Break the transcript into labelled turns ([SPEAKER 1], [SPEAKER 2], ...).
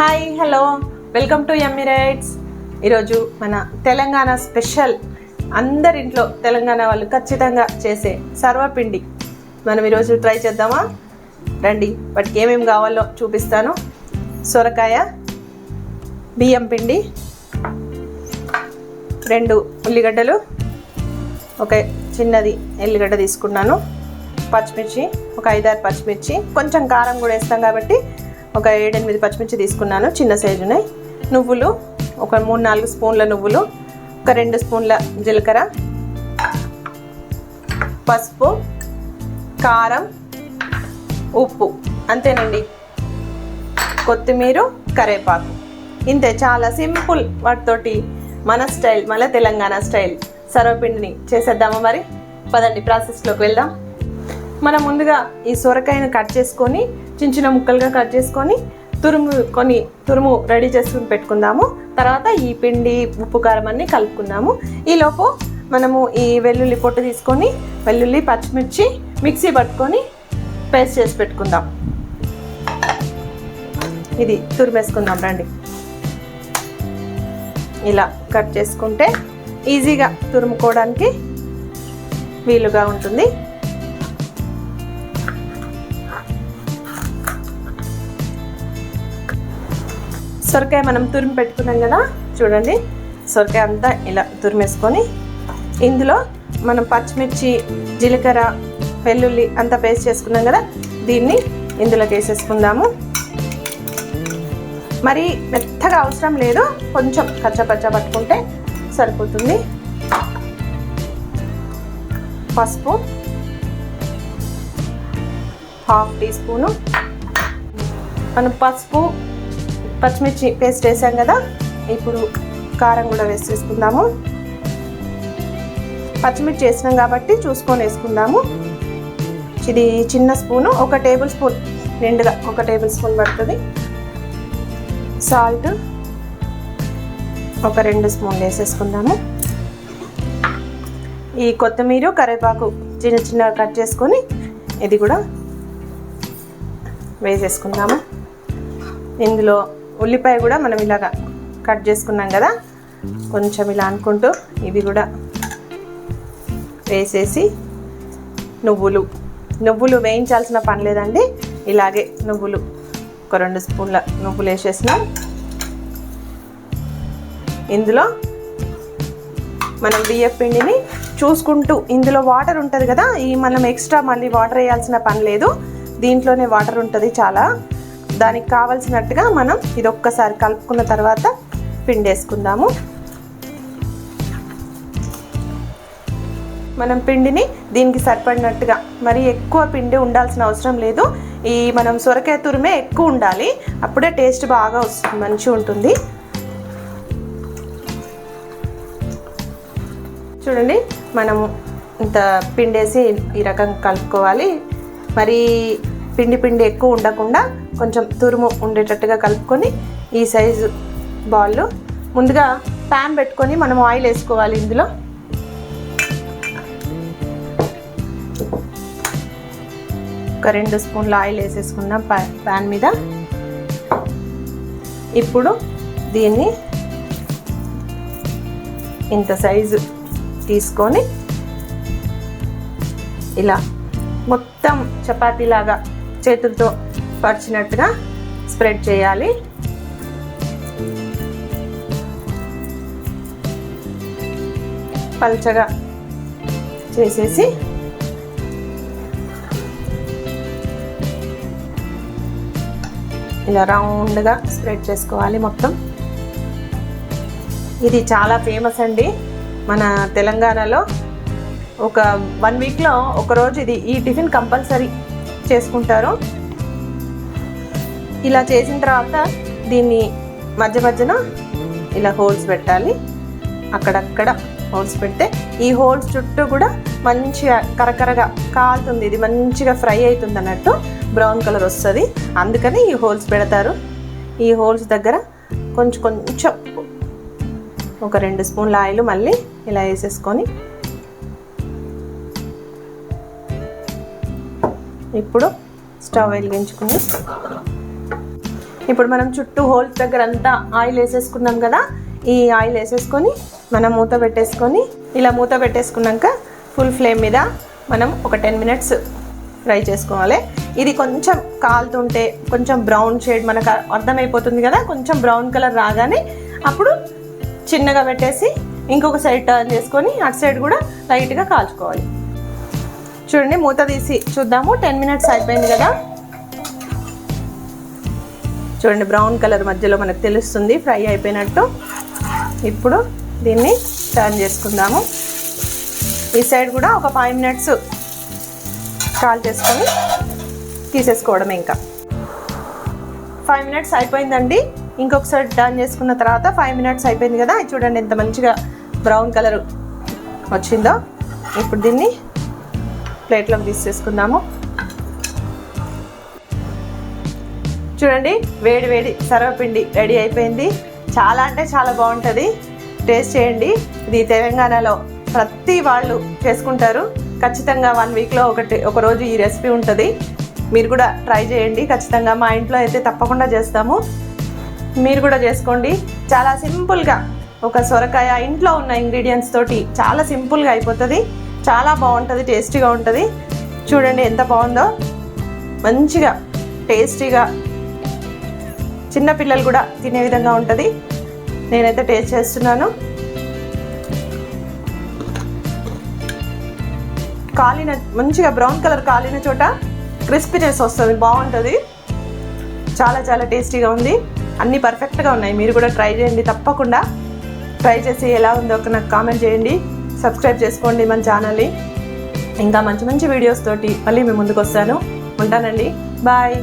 [SPEAKER 1] Hi hello. Welcome to Emirates ఈరోజు మన Telangana special అందరింట్లో Telangana వాళ్ళు ఖచ్చితంగా చేసే సర్వపిండి. మనం ఈరోజు ట్రై చేద్దామా? రండి వాటికి ఏమేమి కావాలో చూపిస్తాను. సొరకాయ బియ్యం పిండి రెండు ఉల్లిగడ్డలు ఒక చిన్నది ఎల్లిగడ్డ తీసుకున్నాను పచ్చిమిర్చి ఒక ఐదారు పచ్చిమిర్చి కొంచెం కారం కూడా వేస్తాం కాబట్టి ఒక ఏడెనిమిది పచ్చిమిర్చి తీసుకున్నాను చిన్న సైజునే నువ్వులు ఒక మూడు నాలుగు స్పూన్ల నువ్వులు ఒక రెండు స్పూన్ల జీలకర్ర పసుపు కారం ఉప్పు. అంతేనండి. కొత్తిమీర కరేపాకు. ఇంతే చాలా సింపుల్ వాటితోటి మన స్టైల్ మన తెలంగాణ స్టైల్. సర్వపిండిని చేసేద్దామా మరి? పదండి ప్రాసెస్లోకి వెళ్దాం. మనం ముందుగా ఈ సొరకాయను కట్ చేసుకొని చిన్న చిన్న ముక్కలుగా కట్ చేసుకొని తురుము కొన్ని తురుము రెడీ చేసుకుని పెట్టుకుందాము. తర్వాత ఈ పిండి ఉప్పు కారం అన్ని కలుపుకుందాము. ఈలోపు మనము ఈ వెల్లుల్లి పొట్టు తీసుకొని వెల్లుల్లి పచ్చిమిర్చి మిక్సీ పట్టుకొని పేస్ట్ చేసి పెట్టుకుందాం. ఇది తురిమేసుకుందాం రండి. ఇలా కట్ చేసుకుంటే ఈజీగా తురుముకోవడానికి వీలుగా ఉంటుంది. సొరకాయ మనం తురిమి పెట్టుకున్నాం కదా చూడండి. సొరకాయ అంతా ఇలా తురిమేసుకొని ఇందులో మనం పచ్చిమిర్చి జీలకర్ర వెల్లుల్లి అంతా పేస్ట్ చేసుకున్నాం కదా దీన్ని ఇందులోకి వేసేసుకుందాము. మరి మెత్తగా అవసరం లేదు కొంచెం కచ్చపచ్చ పట్టుకుంటే సరిపోతుంది. పసుపు హాఫ్ టీ స్పూను. మనం పసుపు పచ్చిమిర్చి పేస్ట్ వేసాం కదా ఇప్పుడు కారం కూడా వేసేసుకుందాము. పచ్చిమిర్చి వేసినాం కాబట్టి చూసుకొని వేసుకుందాము. ఇది చిన్న స్పూను ఒక టేబుల్ స్పూన్ నిండుగా ఒక టేబుల్ స్పూన్ పడుతుంది. సాల్ట్ ఒక రెండు స్పూన్లు వేసేసుకుందాము. ఈ కొత్తిమీర కరివేపాకు చిన్న చిన్నగా కట్ చేసుకొని ఇది కూడా వేసేసుకుందాము. ఇందులో ఉల్లిపాయ కూడా మనం ఇలాగా కట్ చేసుకున్నాం కదా. కొంచెం ఇలా అనుకుంటూ ఇవి కూడా వేసేసి నువ్వులు. నువ్వులు వేయించాల్సిన పని లేదండి. ఇలాగే నువ్వులు. ఒక రెండు స్పూన్ల నువ్వులు వేసేసినాం. ఇందులో మనం బియ్యం పిండిని చూసుకుంటూ ఇందులో వాటర్ ఉంటుంది కదా ఈ మనం ఎక్స్ట్రా మళ్ళీ వాటర్ వేయాల్సిన పని లేదు. దీంట్లోనే వాటర్ ఉంటుంది చాలా. దానికి కావలసినట్టుగా మనం ఇది ఒక్కసారి కలుపుకున్న తర్వాత పిండి వేసుకుందాము మనం పిండిని దీనికి సరిపడినట్టుగా మరి ఎక్కువ పిండి ఉండాల్సిన అవసరం లేదు. ఈ మనం సొరకాయ తురిమే ఎక్కువ ఉండాలి. అప్పుడే టేస్ట్ బాగా వస్తుంది మంచిగా ఉంటుంది. చూడండి మనం ఇంత పిండేసి ఈ రకంగా కలుపుకోవాలి. మరి పిండి పిండి ఎక్కువ ఉండకుండా కొంచెం తురుము ఉండేటట్టుగా కలుపుకొని ఈ సైజు బాల్ ముందుగా ప్యాన్ పెట్టుకొని మనం ఆయిల్ వేసుకోవాలి ఇందులో. ఒక రెండు స్పూన్ల ఆయిల్ వేసేసుకుందాం ప్యాన్ మీద. ఇప్పుడు దీన్ని ఇంత సైజు తీసుకొని ఇలా మొత్తం చపాతీలాగా చేతులతో పరిచినట్టుగా స్ప్రెడ్ చేయాలి. పల్చగా చేసేసి ఇలా రౌండ్గా స్ప్రెడ్ చేసుకోవాలి మొత్తం. ఇది చాలా ఫేమస్ అండి మన తెలంగాణలో. ఒక వన్ వీక్లో ఒకరోజు ఇది ఈ టిఫిన్ కంపల్సరీ. చేసుకుంటారు. ఇలా చేసిన తర్వాత దీన్ని మధ్య మధ్యన ఇలా హోల్స్ పెట్టాలి. అక్కడక్కడ హోల్స్ పెడితే ఈ హోల్స్ చుట్టూ కూడా మంచిగా కరకరగా కాలుతుంది. ఇది మంచిగా ఫ్రై అవుతుంది అన్నట్టు బ్రౌన్ కలర్ వస్తుంది. అందుకని ఈ హోల్స్ పెడతారు. ఈ హోల్స్ దగ్గర కొంచెం కొంచెం ఒక రెండు స్పూన్ల ఆయిల్ మళ్ళీ ఇలా వేసేసుకొని ఇప్పుడు స్టవ్ వెలిగించుకుని. ఇప్పుడు మనం చుట్టూ హోల్స్ దగ్గర అంతా ఆయిల్ వేసేసుకున్నాం కదా ఈ ఆయిల్ వేసేసుకొని మనం మూత పెట్టేసుకొని ఇలా మూత పెట్టేసుకున్నాక ఫుల్ ఫ్లేమ్ మీద మనం ఒక టెన్ మినిట్స్ ఫ్రై చేసుకోవాలి. ఇది కొంచెం కాలుతుంటే కొంచెం బ్రౌన్ షేడ్ మనకు అర్థమైపోతుంది కదా కొంచెం బ్రౌన్ కలర్ రాగానే అప్పుడు చిన్నగా పెట్టేసి ఇంకొక సైడ్ టర్న్ చేసుకొని అటు సైడ్ కూడా లైట్గా కాల్చుకోవాలి. చూడండి మూత తీసి చూద్దాము. టెన్ మినిట్స్ అయిపోయింది కదా. చూడండి బ్రౌన్ కలర్ మధ్యలో మనకు తెలుస్తుంది ఫ్రై అయిపోయినట్టు. ఇప్పుడు దీన్ని టర్న్ చేసుకుందాము. ఈ సైడ్ కూడా ఒక ఫైవ్ మినిట్స్ కాల్ చేసుకొని తీసేసుకోవడం ఇంకా. ఫైవ్ మినిట్స్ అయిపోయిందండి. ఇంకొకసారి టర్న్ చేసుకున్న తర్వాత ఫైవ్ మినిట్స్ అయిపోయింది కదా. చూడండి ఎంత మంచిగా బ్రౌన్ కలర్ వచ్చిందో. ఇప్పుడు దీన్ని ప్లేట్లోకి తీసేసుకుందాము. చూడండి వేడి వేడి సర్వపిండి రెడీ అయిపోయింది. చాలా అంటే చాలా బాగుంటుంది. టేస్ట్ చేయండి. ఇది తెలంగాణలో ప్రతి వాళ్ళు చేసుకుంటారు. ఖచ్చితంగా వన్ వీక్లో ఒకటి ఒక రోజు ఈ రెసిపీ ఉంటుంది. మీరు కూడా ట్రై చేయండి. ఖచ్చితంగా మా ఇంట్లో అయితే తప్పకుండా చేస్తాము. మీరు కూడా చేసుకోండి. చాలా సింపుల్గా ఒక సొరకాయ ఇంట్లో ఉన్న ఇంగ్రీడియంట్స్ తోటి చాలా సింపుల్గా అయిపోతుంది. చాలా బాగుంటుంది టేస్టీగా ఉంటుంది. చూడండి ఎంత బాగుందో. మంచిగా టేస్టీగా. చిన్న పిల్లలు కూడా తినే విధంగా ఉంటుంది. నేనైతే టేస్ట్ చేస్తున్నాను. కాలిన మంచిగా బ్రౌన్ కలర్ కాలిన చోట క్రిస్పీనెస్ వస్తుంది బాగుంటుంది. చాలా చాలా టేస్టీగా ఉంది. అన్నీ పర్ఫెక్ట్గా ఉన్నాయి. మీరు కూడా ట్రై చేయండి తప్పకుండా. ట్రై చేసి ఎలా ఉందో ఒక నాకు కామెంట్ చేయండి. సబ్స్క్రైబ్ చేసుకోండి మన ఛానల్ని. ఇంకా మంచి మంచి వీడియోస్ తోటి మళ్ళీ మేము ముందుకు వస్తాను. ఉంటానండి. బాయ్